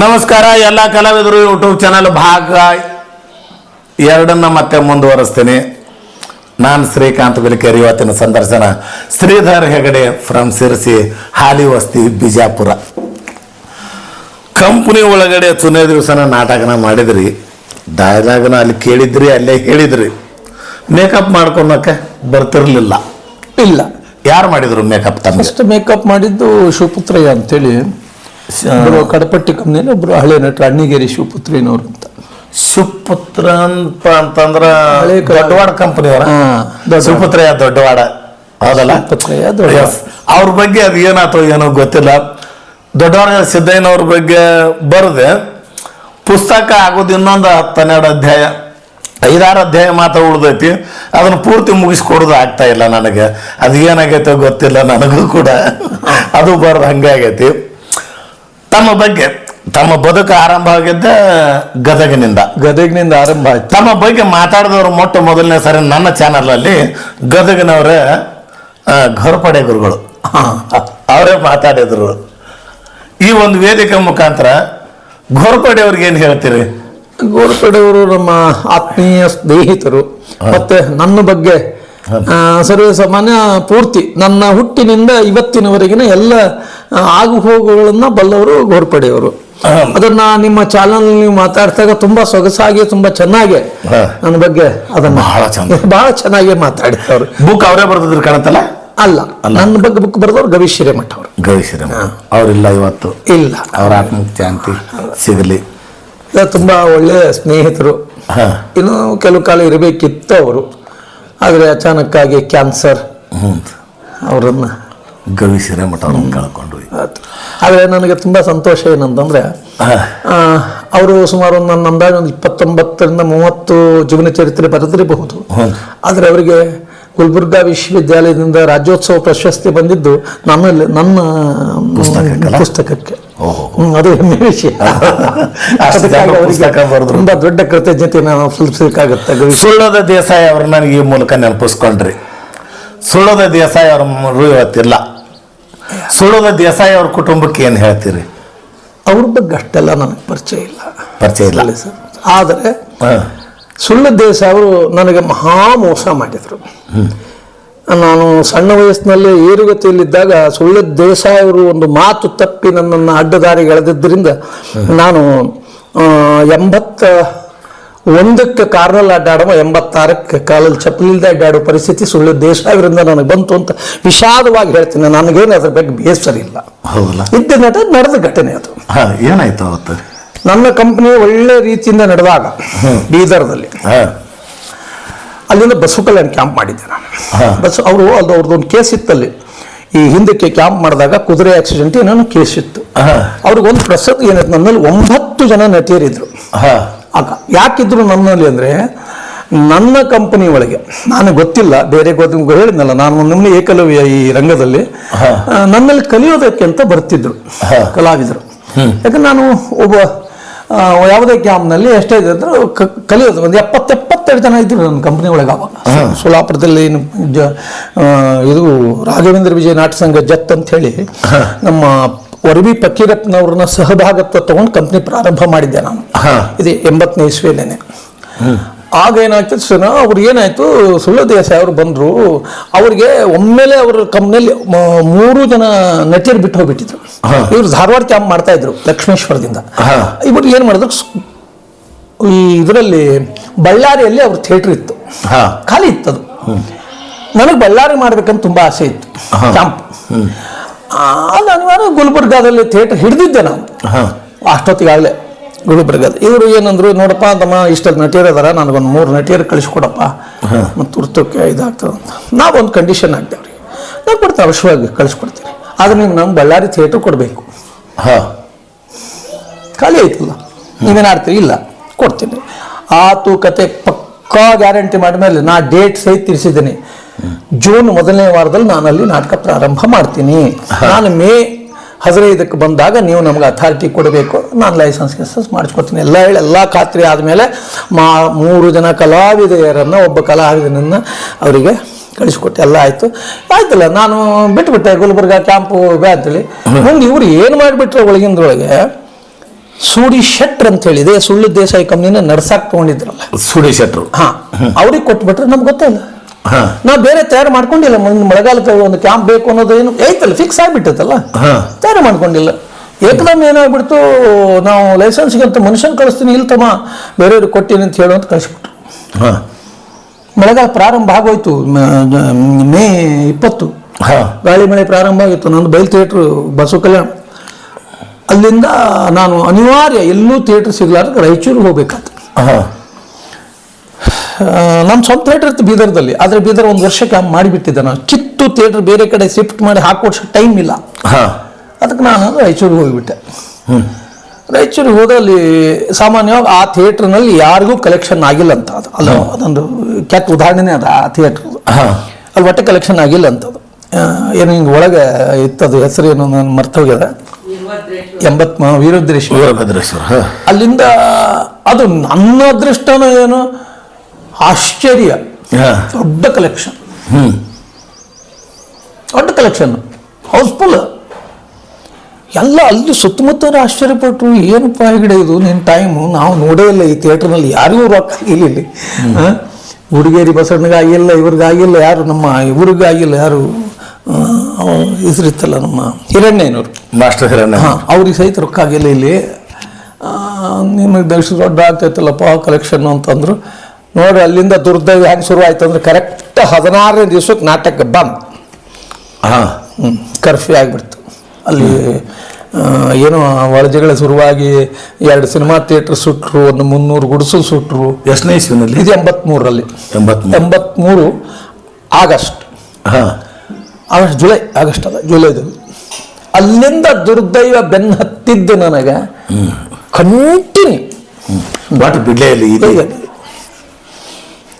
ನಮಸ್ಕಾರ ಎಲ್ಲ ಕಲಾವಿದರು ಯೂಟ್ಯೂಬ್ ಚಾನಲ್ ಭಾಗ ಎರಡನ್ನ ಮತ್ತೆ ಮುಂದುವರಿಸ್ತೀನಿ. ನಾನು ಶ್ರೀಕಾಂತ್ ಬಿಲ್ಕೇರಿ ಇವತ್ತಿನ ಸಂದರ್ಶನ ಶ್ರೀಧರ್ ಹೆಗಡೆ ಫ್ರಮ್ ಸಿರ್ಸಿ ಹಾಲಿ ವಸ್ತಿ ಬಿಜಾಪುರ. ಕಂಪ್ನಿ ಒಳಗಡೆ ಚುನೇ ದಿವಸನ ನಾಟಕನ ಮಾಡಿದ್ರಿ. ಡೈಲಾಗ್ನ ಅಲ್ಲಿ ಕೇಳಿದ್ರಿ ಅಲ್ಲೇ ಹೇಳಿದ್ರಿ. ಮೇಕಪ್ ಮಾಡ್ಕೊಳಕ್ಕೆ ಬರ್ತಿರಲಿಲ್ಲ. ಇಲ್ಲ. ಯಾರು ಮಾಡಿದ್ರು ಮೇಕಪ್ ತಮ್ಮ ಮೇಕಪ್ ಮಾಡಿದ್ದು ಶಿವಪುತ್ರಯ್ಯ ಅಂತೇಳಿ. ಕಡಪಟ್ಟಿ ಕಂಪ್ನಿಯಲ್ಲಿ ಒಬ್ರು ಹಳೆ ನಟರು ಅಣ್ಣಿಗೇರಿ ಶಿವಪುತ್ರಿನವರು ಅಂತ. ಸುಪುತ್ರ ಅಂತ ಅಂತಂದ್ರ ದೊಡ್ಡವಾಡ ಕಂಪನಿ ಅವರ ದೊಡ್ಡವಾಡ. ಹೌದಲ್ಲ. ಅವ್ರ ಬಗ್ಗೆ ಅದು ಏನಾಯ್ತು ಏನೋ ಗೊತ್ತಿಲ್ಲ. ದೊಡ್ಡವಾಡ ಸಿದ್ದಯ್ಯನವ್ರ ಬಗ್ಗೆ ಬರದೆ ಪುಸ್ತಕ ಆಗೋದು ಇನ್ನೊಂದು ಹತ್ತೆರಡು ಅಧ್ಯಾಯ ಐದಾರು ಅಧ್ಯಾಯ ಮಾತ್ರ ಉಳ್ದೈತಿ. ಅದನ್ನ ಪೂರ್ತಿ ಮುಗಿಸ್ಕೊಡೋದು ಆಗ್ತಾ ಇಲ್ಲ ನನಗೆ. ಅದು ಏನಾಗೈತೋ ಗೊತ್ತಿಲ್ಲ ನನಗೂ ಕೂಡ. ಅದು ಬರೋದು ಹಂಗೆ ಆಗೈತಿ. ತಮ್ಮ ಬಗ್ಗೆ ತಮ್ಮ ಬದುಕು ಆರಂಭ ಆಗಿದ್ದ ಗದಗಿನಿಂದ. ಗದಗಿನಿಂದ ಆರಂಭ ಆಯ್ತು. ತಮ್ಮ ಬಗ್ಗೆ ಮಾತಾಡಿದವರು ಮೊಟ್ಟ ಮೊದಲನೇ ಸರಿ ನನ್ನ ಚಾನಲಲ್ಲಿ ಗದಗಿನವರ ಘೋರ್ಪಡೆ ಗುರುಗಳು. ಅವರೇ ಮಾತಾಡಿದ್ರು. ಈ ಒಂದು ವೇದಿಕೆ ಮುಖಾಂತರ ಘೋರ್ಪಡೆ ಅವ್ರಿಗೆ ಏನು ಹೇಳ್ತೀರಿ? ಗೋರ್ಪಡೆಯವರು ನಮ್ಮ ಆತ್ಮೀಯ ಸ್ನೇಹಿತರು ಮತ್ತೆ ನನ್ನ ಬಗ್ಗೆ ಸರ್ವೇ ಸಾಮಾನ್ಯ ಪೂರ್ತಿ ನನ್ನ ಹುಟ್ಟಿನಿಂದ ಇವತ್ತಿನವರೆಗಿನ ಎಲ್ಲ ಆಗು ಹೋಗುಗಳನ್ನ ಬಲ್ಲವರು ಗೋರ್ಪಡೆಯವರು. ಅದನ್ನ ನಿಮ್ಮ ಚಾನಲ್ ನೀವು ಮಾತಾಡ್ತಾಗ ತುಂಬಾ ಸೊಗಸಾಗಿ ತುಂಬಾ ಚೆನ್ನಾಗಿ ನನ್ನ ಬಗ್ಗೆ ಅದನ್ನ ಬಹಳ ಚೆನ್ನಾಗಿ ಬಹಳ ಚೆನ್ನಾಗಿ ಮಾತಾಡಿದವರು. ಬುಕ್ ಅವರೇ ಬರ್ದಿದ್ರು ಕಾಣತ್ತಲ್ಲ? ಅಲ್ಲ ನನ್ನ ಬಗ್ಗೆ ಬುಕ್ ಬರೆದವ್ರು ಗವಿ ಮಠ ಅವರು. ಗವಿಶ್ರೀ ಅವರಿಲ್ಲ ಇವತ್ತು. ಇಲ್ಲ. ಅವ್ರ ಆತ್ಮಕ್ಕೆ ಶಾಂತಿ ಸಿಗಲಿ ತುಂಬಾ ಒಳ್ಳೆಯ ಸ್ನೇಹಿತರು. ಇನ್ನು ಕೆಲವು ಕಾಲ ಇರಬೇಕಿತ್ತು ಅವರು. ಆದರೆ ಅಚಾನಕ್ಕಾಗಿ ಕ್ಯಾನ್ಸರ್ ಅವರನ್ನು ಗವಿಸಿರ ಮಠ ಕಳ್ಕೊಂಡು ಕಳ್ಕೊಂಡ್ವಿ ಆದರೆ ನನಗೆ ತುಂಬ ಸಂತೋಷ ಏನಂತಂದರೆ ಅವರು ಸುಮಾರು ಒಂದು ನನ್ನ ಅಂದಾಜು ಒಂದು ಇಪ್ಪತ್ತೊಂಬತ್ತರಿಂದ ಮೂವತ್ತು ಜೀವನ ಚರಿತ್ರೆ ಬರೆದಿರಬಹುದು. ಆದರೆ ಅವರಿಗೆ ಗುಲ್ಬರ್ಗಾ ವಿಶ್ವವಿದ್ಯಾಲಯದಿಂದ ರಾಜ್ಯೋತ್ಸವ ಪ್ರಶಸ್ತಿ ಬಂದಿದ್ದು ನನ್ನಲ್ಲಿ ನನ್ನ? ಪುಸ್ತಕಕ್ಕೆ. ಅದು ಹೆಮ್ಮೆ ವಿಷಯ. ತುಂಬಾ ದೊಡ್ಡ ಕೃತಜ್ಞತೆ ನಾನು ಸಲ್ಲಿಸಬೇಕಾಗುತ್ತೆ ಸುಳ್ಳದ ದೇಸಾಯಿ ಅವ್ರು ನನಗೆ ಈ ಮೂಲಕ ನೆನಪಿಸ್ಕೊಂಡ್ರಿ ಸುಳ್ಳದ ದೇಸಾಯಿ ಅವ್ರ ಮರು ಇವತ್ತಿಲ್ಲ. ಸುಳ್ಳದ ದೇಸಾಯಿ ಅವ್ರ ಕುಟುಂಬಕ್ಕೆ ಏನು ಹೇಳ್ತೀರಿ? ಅವ್ರ ಬಗ್ಗೆ ಅಷ್ಟೆಲ್ಲ ನನಗೆ ಪರಿಚಯ ಇಲ್ಲ. ಪರಿಚಯ ಇಲ್ಲ. ಆದ್ರೆ ಸರ್. ಆದರೆ. ಸುಳ್ಳು ದೇಶ ಅವರು ನನಗೆ ಮಹಾ ಮೋಸ ಮಾಡಿದರು. ನಾನು ಸಣ್ಣ ವಯಸ್ಸಿನಲ್ಲಿ ಏರುಗತಿಯಲ್ಲಿದ್ದಾಗ ಸುಳ್ಳು ದೇಸಾಯವರು ಒಂದು ಮಾತು ತಪ್ಪಿ ನನ್ನನ್ನು ಅಡ್ಡದಾರಿ ಎಳೆದಿದ್ದರಿಂದ ನಾನು ಎಂಬತ್ತ ಒಂದಕ್ಕೆ ಕಾರ್ನಲ್ಲಿ ಅಡ್ಡಾಡುವ ಎಂಬತ್ತಾರಕ್ಕೆ ಕಾಲಲ್ಲಿ ಚಪ್ಪಲಿಲ್ದೆ ಅಡ್ಡಾಡೋ ಪರಿಸ್ಥಿತಿ ಸುಳ್ಳು ದೇಶಾವರಿಂದ ನನಗೆ ಬಂತು ಅಂತ ವಿಷಾದವಾಗಿ ಹೇಳ್ತೀನಿ. ನನಗೇನು ಅದ್ರ ಬಗ್ಗೆ ಬೇಸರ ಇಲ್ಲ ಹೌದಲ್ಲ? ಇದ್ದ ನಟ ನಡೆದ ಘಟನೆ ಅದು. ಏನಾಯ್ತು ಅವತ್ತು? ನನ್ನ ಕಂಪ್ನಿ ಒಳ್ಳೆ ರೀತಿಯಿಂದ ನಡೆದಾಗ ಬೀದರ್ದಲ್ಲಿ. ಅಲ್ಲಿಂದ ಬಸವ ಕಲ್ಯಾಣ ಕ್ಯಾಂಪ್ ಮಾಡಿದ್ದೆ ನಾನು. ಬಸ್ ಅವರು ಅದು ಅವ್ರದ್ದೊಂದು ಕೇಸ್ ಇತ್ತಲ್ಲಿ. ಈ ಹಿಂದಕ್ಕೆ ಕ್ಯಾಂಪ್ ಮಾಡಿದಾಗ ಕುದುರೆ ಆಕ್ಸಿಡೆಂಟ್ ಏನೋ ಕೇಸ್ ಇತ್ತು. ಅವ್ರಿಗೊಂದು ಪ್ರಸಕ್ತಿ ಏನಾಯ್ತು ನನ್ನಲ್ಲಿ ಒಂಬತ್ತು ಜನ ನಟಿಯರಿದ್ರು. ಆಗ ಯಾಕಿದ್ರು ನನ್ನಲ್ಲಿ ಅಂದರೆ ನನ್ನ ಕಂಪನಿ ಒಳಗೆ ನಾನು ಗೊತ್ತಿಲ್ಲ ಬೇರೆ ಗೊತ್ತ ಹೇಳಿದ್ನಲ್ಲ ನಾನು ನಿಮ್ಮ ನಿಮ್ಮನೆ ಏಕಲವ್ಯ ಈ ರಂಗದಲ್ಲಿ. ನನ್ನಲ್ಲಿ ಕಲಿಯೋದಕ್ಕೆ ಅಂತ ಬರ್ತಿದ್ರು. ಕಲಾವಿದರು. ಯಾಕಂದ್ರೆ ನಾನು ಒಬ್ಬ ಯಾವುದೇ ಕ್ಯಾಂಪ್ನಲ್ಲಿ ಎಷ್ಟೇ ಇದೆ ಅಂದ್ರೆ ಕ- ಕಲಿಯೋದು. ಒಂದು ಎಪ್ಪತ್ತು ಎಪ್ಪತ್ತೆರಡು ಜನ ಇದ್ರು ನನ್ನ ಕಂಪ್ನಿ ಒಳಗೆ ಅವಾಗ ಸೋಲಾಪುರದಲ್ಲಿ ಜ ಇದು ರಾಘವೇಂದ್ರ ವಿಜಯ ನಾಟ್ಯ ಸಂಘ ಜತ್ ಅಂತ ಹೇಳಿ ನಮ್ಮ ವರಬಿ ಫಕೀರಪ್ಪನವ್ರನ್ನ ಸಹಭಾಗತ್ವ ತಗೊಂಡು ಕಂಪ್ನಿ ಪ್ರಾರಂಭ ಮಾಡಿದ್ದೆ ನಾನು. ಹಾ. ಇದು ಎಂಬತ್ತನೇ ಇಸ್ವಿಯಲ್ಲೇನೆ. ಆಗ ಏನಾಗ್ತದೆ ಸರ್ ಅವ್ರು ಏನಾಯ್ತು ಸುಳ್ಳು ದೇಸಾಯಿ ಅವರು ಬಂದರು. ಅವ್ರಿಗೆ ಒಮ್ಮೆಲೆ ಅವ್ರ ಕಂಪ್ನಿಯಲ್ಲಿ ಮೂರು ಜನ ನಟಿಯರು ಬಿಟ್ಟು ಹೋಗ್ಬಿಟ್ಟಿದ್ರು. ಇವ್ರು ಧಾರವಾಡ ಕ್ಯಾಂಪ್ ಮಾಡ್ತಾ ಇದ್ರು ಲಕ್ಷ್ಮೇಶ್ವರದಿಂದ. ಇವರು ಏನು ಮಾಡಿದ್ರು ಈ ಇದರಲ್ಲಿ ಬಳ್ಳಾರಿಯಲ್ಲಿ ಅವ್ರ ಥಿಯೇಟರ್ ಇತ್ತು. ಖಾಲಿ ಖಾಲಿ ಅದು. ನನಗೆ ಬಳ್ಳಾರಿ ಮಾಡ್ಬೇಕಂತ ತುಂಬ ಆಸೆ ಇತ್ತು. ಕ್ಯಾಂಪ್. ಅದು ಅನಿವಾರ್ಯ ಗುಲ್ಬರ್ಗಾದಲ್ಲಿ ಥಿಯೇಟರ್ ಹಿಡಿದಿದ್ದೆ ನಾನು. ಅಷ್ಟೊತ್ತಿಗೆ ಅಷ್ಟೊತ್ತಿಗಾಗಲೇ. ಗುಲ್ಬರ್ಗದ ಇವರು ಏನಂದ್ರು ನೋಡಪ್ಪ ತಮ್ಮ ಇಷ್ಟೊಂದು ನಟಿಯರ್ ಅದಾರ ನನಗೊಂದು ಮೂರು ನಟಿಯರು ಕಳಿಸ್ಕೊಡಪ್ಪ. ಮತ್ತು ತುರ್ತಕ್ಕೆ ಇದಾಗ್ತದೆ ಅಂತ ನಾವೊಂದು ಕಂಡೀಷನ್ ಆಗ್ತೇವ್ರಿ. ನಾವು ಕೊಡ್ತೇವೆ ಅವಶ್ಯವಾಗಿ ಕಳಿಸ್ಕೊಡ್ತೀನಿ ಆದ್ರೆ ನೀವು ನಮ್ಮ ಬಳ್ಳಾರಿ ಥಿಯೇಟರ್ ಕೊಡಬೇಕು. ಹಾಂ. ಖಾಲಿ ಆಯ್ತಲ್ಲ ನೀವೇನು ಆಡ್ತೀರಿ? ಇಲ್ಲ. ಕೊಡ್ತೀನಿ. ಆತು ಕತೆ ಪಕ್ಕಾ ಗ್ಯಾರಂಟಿ ಮಾಡಿದ್ಮೇಲೆ ನಾ ಡೇಟ್ ಸಹಿತ ತಿಳಿಸಿದ್ದೀನಿ ಜೂನ್ ಮೊದಲನೇ ವಾರದಲ್ಲಿ ನಾನು ಅಲ್ಲಿ ನಾಟಕ ಪ್ರಾರಂಭ ಮಾಡ್ತೀನಿ. ನಾನು ಮೇ ಹದಿನೈದಕ್ಕೆ ಬಂದಾಗ ನೀವು ನಮ್ಗೆ ಅಥಾರಿಟಿ ಕೊಡಬೇಕು. ನಾನು ಲೈಸೆನ್ಸ್ ಗಿಸೆನ್ಸ್ ಮಾಡಿಸ್ಕೊಡ್ತೀನಿ. ಎಲ್ಲ ಹೇಳಿ ಎಲ್ಲ ಖಾತ್ರಿ ಆದಮೇಲೆ ಮಾ ಮೂರು ಜನ ಕಲಾವಿದೆಯರನ್ನು ಒಬ್ಬ ಕಲಾವಿದನನ್ನು ಅವರಿಗೆ ಕಳಿಸ್ಕೊಟ್ಟೆ. ಎಲ್ಲ ಆಯಿತು. ಆಯ್ತಲ್ಲ ನಾನು ಬಿಟ್ಬಿಟ್ಟೆ ಗುಲ್ಬರ್ಗ ಕ್ಯಾಂಪು ಬೇ ಅಂತೇಳಿ. ಮುಂದೆ ಇವರು ಏನು ಮಾಡಿಬಿಟ್ರೆ ಒಳಗಿಂದ್ರೊಳಗೆ ಸೂಡಿ ಶೆಟ್ರ್ ಅಂತ ಹೇಳಿದೆ ಸುಳ್ಳು ದೇಸಾಯಿ ಕಂಪ್ನಿನ ನಡ್ಸಾಕ್ ತಗೊಂಡಿದ್ರಲ್ಲ. ಸುಡಿ ಶೆಟ್ರು. ಹಾ ಅವ್ರಿಗೆ ಕೊಟ್ಬಿಟ್ರೆ ನಮ್ಗೆ ಗೊತ್ತಿಲ್ಲ ನಾವು ಬೇರೆ ತಯಾರು ಮಾಡ್ಕೊಂಡಿಲ್ಲ. ಮುಂದೆ ಮಳೆಗಾಲಕ್ಕೆ ಒಂದು ಕ್ಯಾಂಪ್ ಬೇಕು ಅನ್ನೋದು ಏನು ಐತಲ್ಲ ಫಿಕ್ಸ್ ಆಗ್ಬಿಟ್ಟೈತಲ್ಲ? ಹಾ. ತಯಾರು ಮಾಡ್ಕೊಂಡಿಲ್ಲ. ಏಕದಮ್ ಏನಾಗ್ಬಿಡ್ತು ನಾವು ಲೈಸೆನ್ಸ್ಗೆ ಅಂತ ಮನುಷ್ಯನ್ ಕಳಿಸ್ತೀನಿ ಇಲ್ಲ ತಮ್ಮ ಬೇರೆಯವ್ರಿಗೆ ಕೊಟ್ಟಿನಿ ಅಂತ ಹೇಳು ಅಂತ ಕಳಿಸ್ಬಿಟ್ರು. ಹಾ. ಮಳೆಗಾಲ ಪ್ರಾರಂಭ ಆಗೋಯ್ತು. ಮೇ ಇಪ್ಪತ್ತು. ಹಾ. ಗಾಳಿ ಮಳೆ ಪ್ರಾರಂಭ ಆಗಿತ್ತು. ನಂದು ಬಯಲು ಥಿಯೇಟ್ರು ಬಸವ ಕಲ್ಯಾಣ. ಅಲ್ಲಿಂದ ನಾನು ಅನಿವಾರ್ಯ ಎಲ್ಲೂ ಥಿಯೇಟ್ರ್ ಸಿಗ್ಲಾರ್ದು ರಾಯಚೂರಿಗೆ ಹೋಗ್ಬೇಕಾಯ್ತು ಹಾ. ನಮ್ಮ ಸ್ವಂತ ಥಿಯೇಟರ್ ಇತ್ತು ಬೀದರ್ದಲ್ಲಿ. ಆದರೆ ಬೀದರ್ ಒಂದು ವರ್ಷಕ್ಕೆ ಮಾಡಿಬಿಟ್ಟಿದ್ದೆ ನಾನು. ಕಿತ್ತು ಥಿಯೇಟರ್ ಬೇರೆ ಕಡೆ ಶಿಫ್ಟ್ ಮಾಡಿ ಹಾಕೋಷ್ಟು ಟೈಮ್ ಇಲ್ಲ. ಹಾ. ಅದಕ್ಕೆ ನಾನು ರಾಯಚೂರಿಗೆ ಹೋಗಿಬಿಟ್ಟೆ. ರಾಯಚೂರಿಗೆ ಹೋದ ಅಲ್ಲಿ ಸಾಮಾನ್ಯವಾಗಿ ಆ ಥಿಯೇಟ್ರ್ನಲ್ಲಿ ಯಾರಿಗೂ ಕಲೆಕ್ಷನ್ ಆಗಿಲ್ಲ ಅಂತ ಅದು. ಅಲ್ಲ ಅದೊಂದು ಕೆಟ್ಟ ಉದಾಹರಣೆನೇ ಅದು ಆ ಥಿಯೇಟ್ರ್ ಹಾ. ಅಲ್ಲಿ ಒಟ್ಟೆ ಕಲೆಕ್ಷನ್ ಆಗಿಲ್ಲ ಅಂತದು. ಆ, ಏನು ಹಿಂಗೆ ಒಳಗೆ ಇತ್ತದು ಹೆಸರು ಏನು ನಾನು ಮರ್ತೋಗ್ಯದ ಎಂಬತ್ ವೀರಭದ್ರೇಶ್ವರ. ಅಲ್ಲಿಂದ ಅದು ನನ್ನ ಅದೃಷ್ಟನೋ ಏನು ಆಶ್ಚರ್ಯ. ಹಾ. ದೊಡ್ಡ ಕಲೆಕ್ಷನ್ ದೊಡ್ಡ ಕಲೆಕ್ಷನ್ ಹೌಸ್ಫುಲ್ ಎಲ್ಲ ಅಲ್ಲಿ ಸುತ್ತಮುತ್ತ ಆಶ್ಚರ್ಯಪಟ್ಟರು ಏನಪ್ಪ ಹೆಗಡೆ ಇದು? ನಿನ್ನ ಟೈಮು ನಾವು ನೋಡೇ ಇಲ್ಲ ಈ ಥಿಯೇಟ್ರ್ನಲ್ಲಿ ಯಾರಿಗೂ ರೊಕ್ಕ ಆಗಿಲ್ಲ ಇಲ್ಲಿ? ಹುಡುಗೇರಿ ಬಸವಣ್ಣಗಾಗಿಲ್ಲ ಇವ್ರಿಗಾಗಿಲ್ಲ ಯಾರು? ನಮ್ಮ ಇವ್ರಿಗಾಗಿಲ್ಲ ಯಾರು? ಹೆಸರಿತ್ತಲ್ಲ ನಮ್ಮ ಹಿರಣ್ಣಯ್ಯನವರು ಮಾಸ್ಟರ್ ಹಿರಣ್ಣ ಹಾಂ ಅವ್ರಿಗೆ ಸಹಿತ ರೊಕ್ಕ ಆಗಿಲ್ಲ ಇಲ್ಲಿ. ನಿಮಗೆ ದರ್ಶನ ದೊಡ್ಡ ಆಗ್ತೈತಲ್ಲಪ್ಪ ಕಲೆಕ್ಷನ್ ಅಂತಂದ್ರು. ನೋಡಿ ಅಲ್ಲಿಂದ ದುರ್ದೈವ ಹೆಂಗೆ ಶುರು ಆಯ್ತು ಅಂದ್ರೆ ಕರೆಕ್ಟ್ ಹದಿನಾರನೇ ದಿವಸಕ್ಕೆ ನಾಟಕ ಬಂದ್. ಹಾಂ. ಕರ್ಫ್ಯೂ ಆಗಿಬಿಡ್ತು. ಅಲ್ಲಿ ಏನು ಒಳಜಗಳ ಶುರುವಾಗಿ ಎರಡು ಸಿನಿಮಾ ಥಿಯೇಟರ್ ಸುಟ್ರು ಒಂದು ಮುನ್ನೂರು ಗುಡಿಸು ಸುಟ್ರು. ಎಷ್ಟನೇ ಇಸ್ವಿನಲ್ಲಿ ಇದು ಎಂಬತ್ಮೂರರಲ್ಲಿ. ಎಂಬತ್ಮೂರು. ಆಗಸ್ಟ್. ಹಾಂ. ಆಗಸ್ಟ್ ಜುಲೈ ಆಗಸ್ಟ್ ಅಲ್ಲ ಜುಲೈದಲ್ಲಿ. ಅಲ್ಲಿಂದ ದುರ್ದೈವ ಬೆನ್ನು ಹತ್ತಿದ್ದು ನನಗೆ ಕಂಟಿನ್ಯೂ ಒಟ್ಟು ಬಿಡ್ಲೆಯಲ್ಲಿ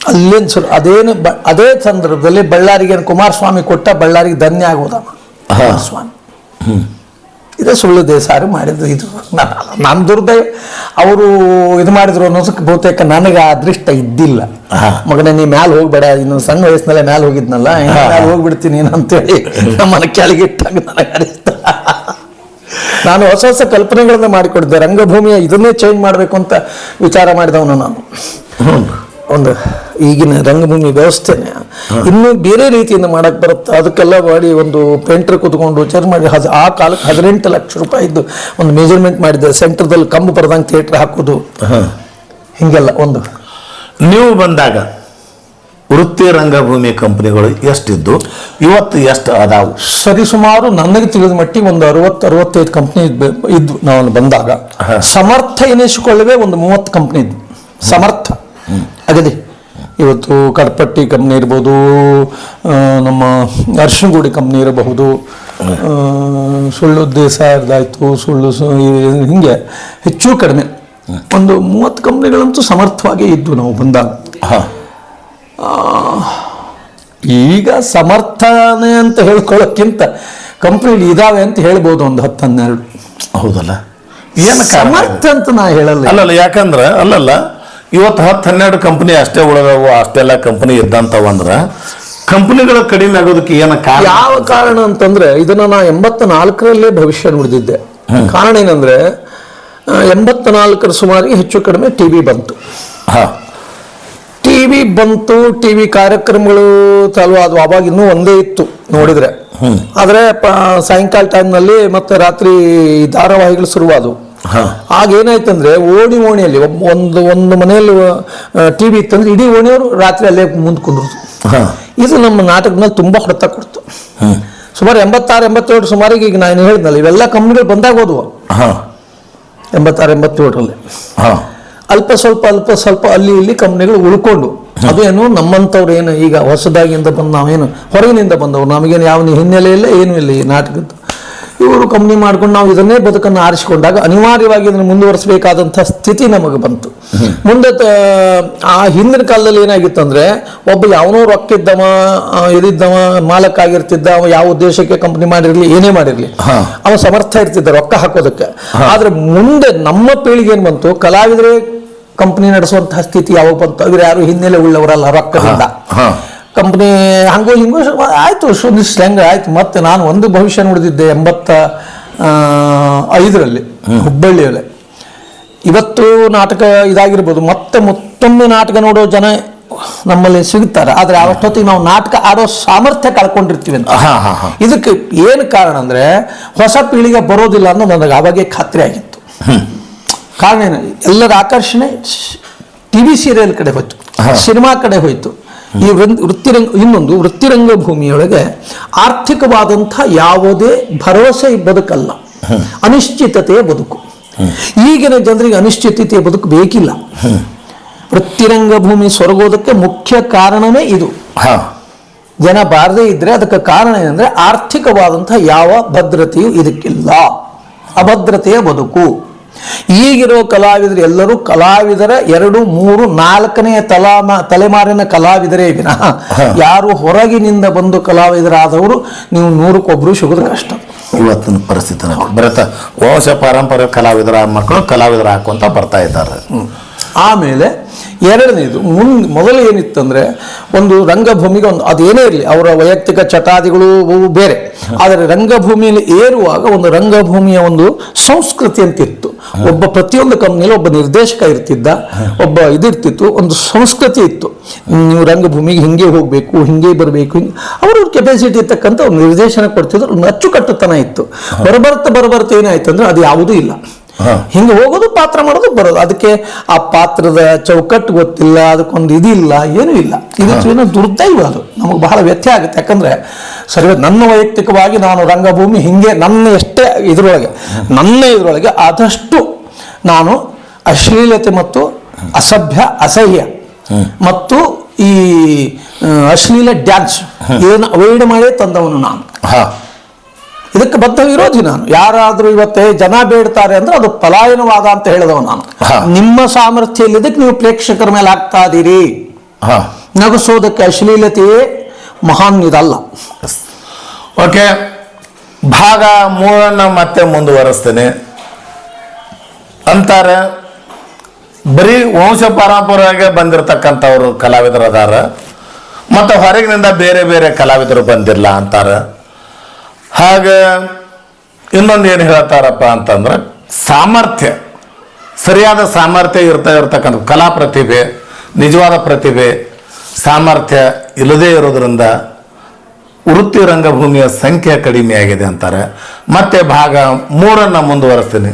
ಇದೆ ಅಲ್ಲಿಂದ ಶುರು ಅದೇನು ಬ ಅದೇ ಸಂದರ್ಭದಲ್ಲಿ ಬಳ್ಳಾರಿಗೆ ಕುಮಾರಸ್ವಾಮಿ ಕೊಟ್ಟ ಬಳ್ಳಾರಿಗೆ ಧನ್ಯ ಆಗೋದ ಹಾ. ಕುಮಾರಸ್ವಾಮಿ. ಇದೇ ಸುಳ್ಳು ದೇಸಾರು ಮಾಡಿದ್ರು ಇದು. ನನ್ನ ದುರ್ದೈ ಅವರು ಇದು ಮಾಡಿದ್ರು ಅನ್ನೋದಕ್ಕೆ ಬಹುತೇಕ ನನಗೆ ಆ ಅದೃಷ್ಟ ಇದ್ದಿಲ್ಲ. ಮಗನೇ ನೀ ಮ್ಯಾಲ ಹೋಗ್ಬೇಡ ಇನ್ನು ಸಣ್ಣ ವಯಸ್ಸಿನಲ್ಲೇ ಮ್ಯಾಲ ಹೋಗಿದ್ನಲ್ಲ ಮ್ಯಾಲ ಹೋಗ್ಬಿಡ್ತೀನಿ ನೀನು ಅಂತೇಳಿ ನಮ್ಮನ್ನ ಕೆಳಗಿಟ್ಟಾಗ ನನಗೆ ಅನಿಸ್ತ ನಾನು ಹೊಸ ಹೊಸ ಕಲ್ಪನೆಗಳನ್ನ ಮಾಡಿಕೊಡಿದ್ದೆ. ರಂಗಭೂಮಿಯ ಇದನ್ನೇ ಚೇಂಜ್ ಮಾಡಬೇಕು ಅಂತ ವಿಚಾರ ಮಾಡಿದವನು ನಾನು. ಒಂದು ಈಗಿನ ರಂಗಭೂಮಿ ವ್ಯವಸ್ಥೆನೆ. ಇನ್ನೂ ಬೇರೆ ರೀತಿಯಿಂದ ಮಾಡಕ್ ಬರುತ್ತೆ? ಅದಕ್ಕೆಲ್ಲ ಮಾಡಿ ಒಂದು ಪೇಂಟರ್ ಕೂತ್ಕೊಂಡು ವಿಚಾರ ಮಾಡಿ ಹಜ ಆ ಕಾಲಕ್ಕೆ ಹದಿನೆಂಟು ಲಕ್ಷ ರೂಪಾಯಿದ್ದು ಒಂದು ಮೆಜರ್ಮೆಂಟ್ ಮಾಡಿದ್ದೆ ಸೆಂಟರ್ದಲ್ಲಿ ಕಂಬು ಬರ್ದಂಗೆ ಥಿಯೇಟ್ರ್ ಹಾಕೋದು ಹಿಂಗೆಲ್ಲ ಒಂದು. ನೀವು ಬಂದಾಗ ವೃತ್ತಿ ರಂಗಭೂಮಿ ಕಂಪನಿಗಳು ಎಷ್ಟಿದ್ದು? ಇವತ್ತು ಎಷ್ಟು ಅದಾವು? ಸರಿಸುಮಾರು ನನಗೆ ತಿಳಿದ ಮಟ್ಟಿಗೆ ಒಂದು ಅರವತ್ತು ಅರವತ್ತೈದು ಕಂಪ್ನಿ ಇದ್ವು. ನಾವು ಬಂದಾಗ. ಸಮರ್ಥ ಎನಿಸಿಕೊಳ್ಳುವೆ ಒಂದು ಮೂವತ್ತು ಕಂಪ್ನಿ ಇದ್ವು. ಸಮರ್ಥ ಅಗದಿ ಇವತ್ತು ಕಡ್ಪಟ್ಟಿ ಕಂಪ್ನಿ ಇರ್ಬೋದು ನಮ್ಮ ಅರ್ಶನಗೂಡಿ ಕಂಪ್ನಿ ಇರಬಹುದು ಸುಳ್ಳು ದೇಸಾಯದಾಯ್ತು ಸುಳ್ಳು ಹಿಂಗೆ ಹೆಚ್ಚು ಕಡಿಮೆ. ಒಂದು ಮೂವತ್ತು ಕಂಪ್ನಿಗಳಂತೂ ಸಮರ್ಥವಾಗಿ ಇದ್ವು ನಾವು ಬಂದಾಗ. ಈಗ ಸಮರ್ಥನೆ ಅಂತ ಹೇಳ್ಕೊಳ್ಳೋಕ್ಕಿಂತ ಕಂಪ್ನಿಲಿ ಇದಾವೆ ಅಂತ ಹೇಳ್ಬೋದು ಒಂದು ಹತ್ತು ಹನ್ನೆರಡು. ಹೌದಲ್ಲ? ಏನು ಸಮರ್ಥ ಅಂತ ನಾ ಹೇಳಲ್ಲ ಅಲ್ಲಲ್ಲ ಯಾಕಂದ್ರೆ ಅಲ್ಲಲ್ಲ ಇವತ್ತು ಹತ್ತು ಹನ್ನೆರಡು ಕಂಪನಿ ಅಷ್ಟೇ ಉಳಿದವು ಅಷ್ಟೆಲ್ಲ ಕಂಪನಿ ಇದ್ದಂಥವು ಅಂದ್ರೆ ಕಂಪನಿಗಳ ಕಡಿಮೆ ಆಗೋದಕ್ಕೆ ಏನ ಕಾರಣ? ಯಾವ ಕಾರಣ ಅಂತಂದ್ರೆ ಇದನ್ನ ನಾ ಎಂಬತ್ತ ನಾಲ್ಕರಲ್ಲೇ ಭವಿಷ್ಯ ನುಡಿದಿದ್ದೆ. ಕಾರಣ ಏನಂದ್ರೆ ಎಂಬತ್ತ ನಾಲ್ಕರ ಸುಮಾರಿಗೆ ಹೆಚ್ಚು ಕಡಿಮೆ ಟಿ ವಿ ಬಂತು. ಟಿವಿ ಟಿ ವಿ ಬಂತು ಟಿ ವಿ ಕಾರ್ಯಕ್ರಮಗಳು ಚಾಲು ಅದು ಅವಾಗ ಇನ್ನೂ ಒಂದೇ ಇತ್ತು ನೋಡಿದ್ರೆ. ಆದರೆ ಸಾಯಂಕಾಲ ಟೈಮ್ನಲ್ಲಿ ಮತ್ತೆ ರಾತ್ರಿ ಧಾರಾವಾಹಿಗಳು ಶುರುವಾದವು. ಆಗ ಏನಾಯ್ತಂದ್ರೆ ಓಣಿ ಓಣಿಯಲ್ಲಿ ಒಂದು ಒಂದು ಮನೆಯಲ್ಲಿ ಟಿ ವಿ ಇತ್ತಂದ್ರೆ ಇಡೀ ಓಣಿಯವರು ರಾತ್ರಿ ಅಲ್ಲೇ ಮುಂದೆ ಕುಂದ್ರು ಹಾ. ಇದು ನಮ್ಮ ನಾಟಕದಲ್ಲಿ ತುಂಬ ಹೊಡೆತ ಕೊಡ್ತು. ಸುಮಾರು ಎಂಬತ್ತಾರು ಎಂಬತ್ತೇಳು ಸುಮಾರಿಗೆ ಈಗ ನಾನು ಹೇಳಿದ್ನಲ್ಲ ಇವೆಲ್ಲ ಕಂಪ್ನಿಗಳು ಬಂದಾಗ ಹೋದ್ವು ಹಾ. ಎಂಬತ್ತಾರು ಎಂಬತ್ತೇಳರಲ್ಲಿ. ಹಾ. ಅಲ್ಪ ಸ್ವಲ್ಪ ಅಲ್ಪ ಸ್ವಲ್ಪ ಅಲ್ಲಿ ಇಲ್ಲಿ ಕಂಪ್ನಿಗಳು ಉಳ್ಕೊಂಡು ಅದೇನು ನಮ್ಮಂಥವ್ರು ಏನು ಈಗ ಹೊಸದಾಗಿಂದ ಬಂದು ನಾವೇನು ಹೊರಗಿನಿಂದ ಬಂದವರು ನಮಗೇನು ಯಾವ ಹಿನ್ನೆಲೆ ಇಲ್ಲ ಏನೂ ಇಲ್ಲ ಈ ನಾಟಕದ್ದು. ಇವರು ಕಂಪ್ನಿ ಮಾಡ್ಕೊಂಡು ನಾವು ಇದನ್ನೇ ಬದುಕನ್ನು ಆರಿಸಿಕೊಂಡಾಗ ಅನಿವಾರ್ಯವಾಗಿ ಇದನ್ನು ಮುಂದುವರಿಸಬೇಕಾದಂಥ ಸ್ಥಿತಿ ನಮಗೆ ಬಂತು. ಮುಂದೆ ಆ ಹಿಂದಿನ ಕಾಲದಲ್ಲಿ ಏನಾಗಿತ್ತು ಅಂದ್ರೆ ಒಬ್ಬ ಯಾವನೋ ರೊಕ್ಕ ಇದ್ದವ ಇದ್ದವ ಇದಿದ್ದವ ಮಾಲಕ್ ಆಗಿರ್ತಿದ್ದ ಅವ ಯಾವ ಉದ್ದೇಶಕ್ಕೆ ಕಂಪ್ನಿ ಮಾಡಿರ್ಲಿ ಏನೇ ಮಾಡಿರ್ಲಿ. ಅವ ಸಮರ್ಥ ಇರ್ತಿದ್ದ ರೊಕ್ಕ ಹಾಕೋದಕ್ಕೆ. ಆದರೆ ಮುಂದೆ ನಮ್ಮ ಪೀಳಿಗೆ ಏನ್ ಬಂತು? ಕಲಾವಿದರೆ ಕಂಪ್ನಿ ನಡೆಸುವಂತಹ ಸ್ಥಿತಿ ಯಾವಾಗ ಬಂತು? ಅವ್ರು ಯಾರು ಹಿನ್ನೆಲೆ ಉಳ್ಳವರಲ್ಲ ರೊಕ್ಕದಿಂದ. ಹಾ. ಕಂಪ್ನಿ ಹಂಗೋ ಹಿಂಗೋ ಆಯಿತು ಒಂದಿಷ್ಟು ಹೆಂಗೆ ಆಯ್ತು. ಮತ್ತೆ ನಾನು ಒಂದು ಭವಿಷ್ಯ ನೋಡಿದ್ದೆ ಎಂಬತ್ತ ಐದರಲ್ಲಿ ಹುಬ್ಬಳ್ಳಿಯಲ್ಲಿ. ಇವತ್ತು ನಾಟಕ ಇದಾಗಿರ್ಬೋದು. ಮತ್ತೆ ಮತ್ತೊಮ್ಮೆ ನಾಟಕ ನೋಡೋ ಜನ ನಮ್ಮಲ್ಲಿ ಸಿಗುತ್ತಾರೆ ಆದರೆ ಅವಷ್ಟೊತ್ತಿಗೆ ನಾವು ನಾಟಕ ಆಡೋ ಸಾಮರ್ಥ್ಯ ಕಳ್ಕೊಂಡಿರ್ತೀವಿ ಅಂತ. ಹಾ ಹಾ ಹಾ. ಇದಕ್ಕೆ ಏನು ಕಾರಣ ಅಂದರೆ ಹೊಸ ಪೀಳಿಗೆ ಬರೋದಿಲ್ಲ ಅನ್ನೋ ನನಗೆ ಅವಾಗೆ ಖಾತ್ರಿ ಆಗಿತ್ತು. ಕಾರಣ ಏನು ಎಲ್ಲರ ಆಕರ್ಷಣೆ ಟಿ ವಿ ಸೀರಿಯಲ್ ಕಡೆ ಹೋಯ್ತು. ಸಿನಿಮಾ ಕಡೆ ಹೋಯ್ತು. ಈ ವೃತ್ತಿರಂಗ ಇನ್ನೊಂದು ವೃತ್ತಿರಂಗ ಭೂಮಿಯೊಳಗೆ ಆರ್ಥಿಕವಾದಂಥ ಯಾವುದೇ ಭರವಸೆ ಬದುಕಲ್ಲ. ಅನಿಶ್ಚಿತತೆಯ ಬದುಕು. ಈಗಿನ ಜನರಿಗೆ ಅನಿಶ್ಚಿತತೆಯ ಬದುಕು ಬೇಕಿಲ್ಲ. ವೃತ್ತಿರಂಗ ಭೂಮಿ ಸೊರಗೋದಕ್ಕೆ ಮುಖ್ಯ ಕಾರಣವೇ ಇದು. ಹಾ. ಜನ ಬಾರದೇ ಇದ್ರೆ ಅದಕ್ಕೆ ಕಾರಣ ಏನಂದ್ರೆ ಆರ್ಥಿಕವಾದಂಥ ಯಾವ ಭದ್ರತೆಯು ಇದಕ್ಕಿಲ್ಲ. ಅಭದ್ರತೆಯ ಬದುಕು. ಈಗಿರೋ ಕಲಾವಿದರು ಎಲ್ಲರೂ ಕಲಾವಿದರ ಎರಡು ಮೂರು ನಾಲ್ಕನೆಯ ತಲಾಮ ತಲೆಮಾರಿನ ಕಲಾವಿದರೇ ವಿನಃ. ಯಾರು ಹೊರಗಿನಿಂದ ಬಂದು ಕಲಾವಿದರಾದವರು ನೀವು ನೂರಕ್ಕೊಬ್ರು ಸಿಗೋದು ಕಷ್ಟ. ಇವತ್ತಿನ ಪರಿಸ್ಥಿತಿ ಬರತ್ತ ವಂಶ ಪಾರಂಪರ್ಯ ಕಲಾವಿದರ ಮಕ್ಕಳು ಕಲಾವಿದರ ಹಾಕುವಂತ ಬರ್ತಾ ಇದ್ದಾರೆ. ಆಮೇಲೆ ಎರಡನೇದು, ಮುನ್, ಮೊದಲು ಏನಿತ್ತಂದ್ರೆ ಒಂದು ರಂಗಭೂಮಿಗೆ ಒಂದು, ಅದೇನೇ ಇರಲಿ, ಅವರ ವೈಯಕ್ತಿಕ ಚಟಾದಿಗಳು ಬೇರೆ. ಆದರೆ ರಂಗಭೂಮಿಯಲ್ಲಿ ಏರುವಾಗ ಒಂದು ರಂಗಭೂಮಿಯ ಒಂದು ಸಂಸ್ಕೃತಿ ಅಂತ ಇತ್ತು ಒಬ್ಬ ಪ್ರತಿಯೊಂದು ಕಂಪ್ನಿಯಲ್ಲಿ ಒಬ್ಬ ನಿರ್ದೇಶಕ ಇರ್ತಿದ್ದ, ಒಬ್ಬ ಇದಿರ್ತಿತ್ತು, ಒಂದು ಸಂಸ್ಕೃತಿ ಇತ್ತು. ನೀವು ರಂಗಭೂಮಿಗೆ ಹಿಂಗೆ ಹೋಗಬೇಕು, ಹಿಂಗೆ ಬರಬೇಕು, ಹಿಂಗೆ. ಅವ್ರವ್ರ ಕೆಪಾಸಿಟಿ ಇರ್ತಕ್ಕಂಥ ಒಂದು ನಿರ್ದೇಶನ ಕೊಡ್ತಿದ್ರು, ಒಂದು ಅಚ್ಚುಕಟ್ಟುತನ ಇತ್ತು. ಬರಬರ್ತ ಬರಬರ್ತ ಏನಾಯ್ತು ಅಂದರೆ ಅದು ಯಾವುದೂ ಇಲ್ಲ. ಹಿಂಗೆ ಹೋಗೋದು ಪಾತ್ರ ಮಾಡೋದು ಬರೋದು. ಅದಕ್ಕೆ ಆ ಪಾತ್ರದ ಚೌಕಟ್ಟು ಗೊತ್ತಿಲ್ಲ ಅದಕ್ಕೊಂದು ಇದಿಲ್ಲ ಏನೂ ಇಲ್ಲ. ಇದು ಏನೋ ದುರ್ದೈವ ಅದು. ನಮಗೆ ಬಹಳ ವ್ಯತ್ಯ ಆಗುತ್ತೆ. ಯಾಕಂದ್ರೆ ಸರಿ ನನ್ನ ವೈಯಕ್ತಿಕವಾಗಿ ನಾನು ರಂಗಭೂಮಿ ಹಿಂಗೆ ನನ್ನ ಎಷ್ಟೇ ಇದರೊಳಗೆ ನನ್ನ ಇದರೊಳಗೆ ಆದಷ್ಟು ನಾನು ಅಶ್ಲೀಲತೆ ಮತ್ತು ಅಸಭ್ಯ ಅಸಹ್ಯ ಮತ್ತು ಈ ಅಶ್ಲೀಲ ಡ್ಯಾನ್ಸ್ ಇದನ್ನು ಅವೈಡ್ ಮಾಡೇ ತಂದವನು ನಾನು. ಹಾ. ಇದಕ್ಕೆ ಬದ್ಧ ವಿರೋಧಿ ನಾನು. ಯಾರಾದರೂ ಇವತ್ತೇ ಜನ ಬೇಡ್ತಾರೆ ಅಂದ್ರೆ ಅದು ಪಲಾಯನವಾದ ಅಂತ ಹೇಳಿದವ ನಾನು. ನಿಮ್ಮ ಸಾಮರ್ಥ್ಯ ಇಲ್ಲದಕ್ಕೆ ನೀವು ಪ್ರೇಕ್ಷಕರ ಮೇಲೆ ಆಗ್ತಾ ಇದ್ದೀರಿ. ನಗಸೋದಕ್ಕೆ ಅಶ್ಲೀಲತೆಯೇ ಮಹಾನ್ ಇದಲ್ಲ. ಓಕೆ ಭಾಗ ಮೂರನ್ನ ಮತ್ತೆ ಮುಂದುವರಿಸ್ತೇನೆ. ಅಂತಾರೆ ಬರೀ ವಂಶ ಪರಂಪರೆಯಾಗೆ ಬಂದಿರತಕ್ಕಂಥವ್ರು ಕಲಾವಿದರದಾರ ಮತ್ತು ಹೊರಗಿನಿಂದ ಬೇರೆ ಬೇರೆ ಕಲಾವಿದರು ಬಂದಿಲ್ಲ ಅಂತಾರೆ. ಹಾಗೆ ಇನ್ನೊಂದು ಏನು ಹೇಳ್ತಾರಪ್ಪ ಅಂತಂದ್ರೆ ಸಾಮರ್ಥ್ಯ, ಸರಿಯಾದ ಸಾಮರ್ಥ್ಯ ಇರ್ತಾ ಇರ್ತಕ್ಕಂಥ ಕಲಾ ಪ್ರತಿಭೆ, ನಿಜವಾದ ಪ್ರತಿಭೆ, ಸಾಮರ್ಥ್ಯ ಇಲ್ಲದೇ ಇರೋದ್ರಿಂದ ವೃತ್ತಿ ರಂಗಭೂಮಿಯ ಸಂಖ್ಯೆ ಕಡಿಮೆ ಆಗಿದೆ ಅಂತಾರೆ. ಮತ್ತೆ ಭಾಗ ಮೂರನ್ನು ಮುಂದುವರಿಸ್ತೀನಿ.